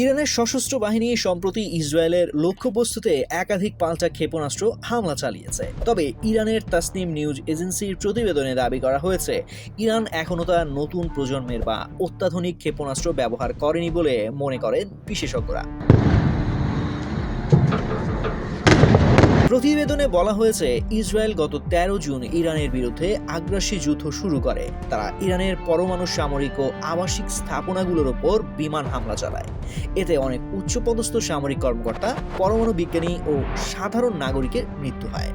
ইরানের সশস্ত্র বাহিনী সম্প্রতি ইসরায়েলের লক্ষ্যবস্তুতে একাধিক পাল্টা ক্ষেপণাস্ত্র হামলা চালিয়েছে। তবে ইরানের তাসনিম নিউজ এজেন্সির প্রতিবেদনে দাবি করা হয়েছে, ইরান এখনও তার নতুন প্রজন্মের বা অত্যাধুনিক ক্ষেপণাস্ত্র ব্যবহার করেনি বলে মনে করেন বিশেষজ্ঞরা। প্রতিবেদনে বলা হয়েছে, ইসরায়েল গত তেরো জুন ইরানের বিরুদ্ধে আগ্রাসী যুদ্ধ শুরু করে। তারা ইরানের পরমাণু সামরিক ও আবাসিক স্থাপনাগুলোর ওপর বিমান হামলা চালায়। এতে অনেক উচ্চপদস্থ সামরিক কর্মকর্তা, পরমাণু বিজ্ঞানী ও সাধারণ নাগরিকের মৃত্যু হয়।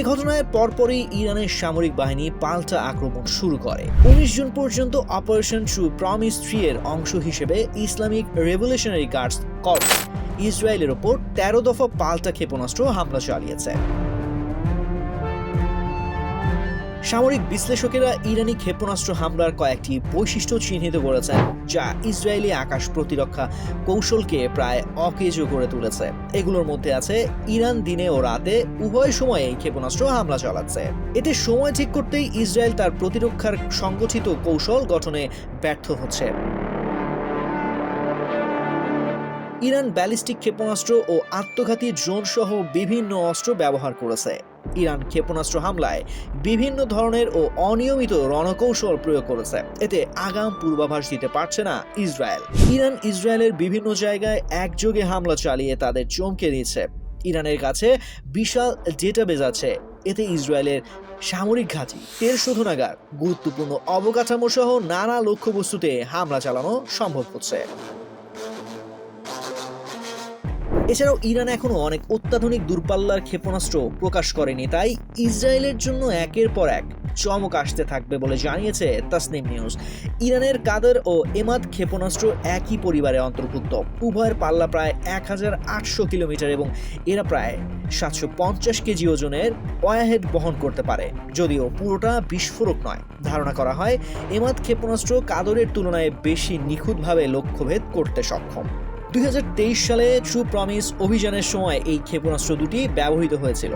এ ঘটনায় পরপরই ইরানের সামরিক বাহিনী পাল্টা আক্রমণ শুরু করে। উনিশ জুন পর্যন্ত অপারেশন ট্রু প্রমিস থ্রি এর অংশ হিসেবে ইসলামিক রেভলিউশনারি গার্ডস কর্পস ইসরায়েলের ওপর তেরো দফা পাল্টা ক্ষেপণাস্ত্র হামলা চালিয়েছে। সামরিক বিশ্লেষকেরা ইরানি ক্ষেপণাস্ত্র হামলার কয়েকটি বৈশিষ্ট্য চিহ্নিত করেছেন, যা ইসরায়েলি আকাশ প্রতিরক্ষা কৌশলকে প্রায় অকেজ করে তুলেছে। এগুলোর মধ্যে আছে, ইরান দিনে ও রাতে উভয় সময়ে ক্ষেপণাস্ত্র হামলা চালাচ্ছে। এতে সময় ঠিক করতেই ইসরায়েল তার প্রতিরক্ষার সংগঠিত কৌশল গঠনে ব্যর্থ হচ্ছে। ইরান ব্যালিস্টিক ক্ষেপণাস্ত্র ও আত্মঘাতী ড্রোন সহ বিভিন্ন অস্ত্র ব্যবহার করেছে। ইরান ক্ষেপণাস্ত্র হামলায় বিভিন্ন ধরনের ও অনিয়মিত রণকৌশল প্রয়োগ করেছে। এতে আগাম পূর্বাভাস দিতে পারছে না ইসরায়েল। ইরান ইসরায়েলের বিভিন্ন জায়গায় একযোগে হামলা চালিয়ে তাদের চমকে দিচ্ছে ইরানের কাছে বিশাল ডেটাবেজ আছে। এতে ইসরায়েলের সামরিক ঘাঁটি, তেল শোধনাগার, গুরুত্বপূর্ণ অবকাঠামো সহ নানা লক্ষ্যবস্তুতে হামলা চালানো সম্ভব হচ্ছে। এছাড়াও ইরান এখনও অনেক অত্যাধুনিক দূরপাল্লার ক্ষেপণাস্ত্র প্রকাশ করেনি, তাই ইসরায়েলের জন্য একের পর এক চমক আসতে থাকবে বলে জানিয়েছে তাসনিম নিউজ। ইরানের কাদের ও এমাদ ক্ষেপণাস্ত্র একই পরিবারে অন্তর্ভুক্ত। উভয়ের পাল্লা প্রায় এক হাজার আটশো কিলোমিটার এবং এরা প্রায় সাতশো পঞ্চাশ কেজি ওজনের ওয়াহেড বহন করতে পারে, যদিও পুরোটা বিস্ফোরক নয়। ধারণা করা হয়, এমাদ ক্ষেপণাস্ত্র কাদরের তুলনায় বেশি নিখুঁতভাবে লক্ষ্যভেদ করতে সক্ষম। দুই হাজার তেইশ সালে ট্রু প্রমিস অভিযানের সময় এই ক্ষেপণাস্ত্র দুটি ব্যবহৃত হয়েছিল।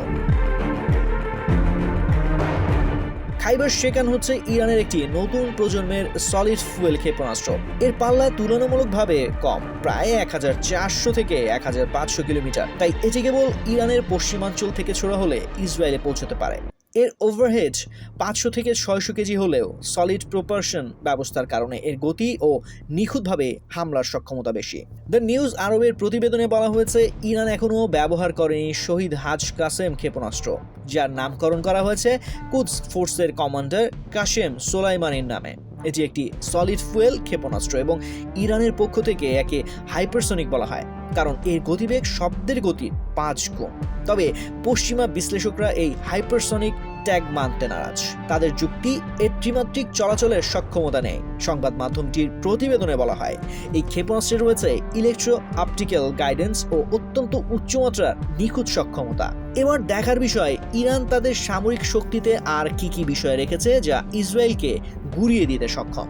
খাইবার শেখান হচ্ছে ইরানের একটি নতুন প্রজন্মের সলিড ফুয়েল ক্ষেপণাস্ত্র। এর পাল্লা তুলনামূলকভাবে কম, প্রায় এক হাজার চারশো থেকে এক হাজার পাঁচশো কিলোমিটার। তাই এটি কেবল ইরানের পশ্চিমাঞ্চল থেকে ছোড়া হলে ইসরায়েলে পৌঁছতে পারে। এর ওভারহেড পাঁচশো থেকে ছয়শো কেজি হলেও সলিড প্রপারশন ব্যবস্থার কারণে এর গতি ও নিখুঁতভাবে হামলার সক্ষমতা বেশি। দ্য নিউজ আরবের প্রতিবেদনে বলা হয়েছে, ইরান এখনও ব্যবহার করেনি শহীদ হাজ কাসেম ক্ষেপণাস্ত্র, যার নামকরণ করা হয়েছে কুদস ফোর্সের কমান্ডার কাশেম সোলাইমানির নামে। এটি একটি সলিড ফুয়েল ক্ষেপণাস্ত্র এবং ইরানের পক্ষ থেকে একে হাইপারসনিক বলা হয়, কারণ এর গতিবেগ শব্দের গতির পাঁচ গুণ। তবে পশ্চিমা বিশ্লেষকরা এই হাইপারসনিক ট্যাগ মানতে নারাজ। তাদের যুক্তি, এর ত্রিমাত্রিক চলাচলের সক্ষমতা নেই। সংবাদ মাধ্যমটির প্রতিবেদনে বলা হয়, এই ক্ষেপণাস্ত্রে রয়েছে ইলেকট্রো অপটিক্যাল গাইডেন্স ও অত্যন্ত উচ্চমাত্রার নিখুঁত সক্ষমতা। এবার দেখার বিষয়, ইরান তাদের সামরিক শক্তিতে আর কি কি বিষয় রেখেছে যা ইসরায়েলকে গুড়িয়ে দিতে সক্ষম?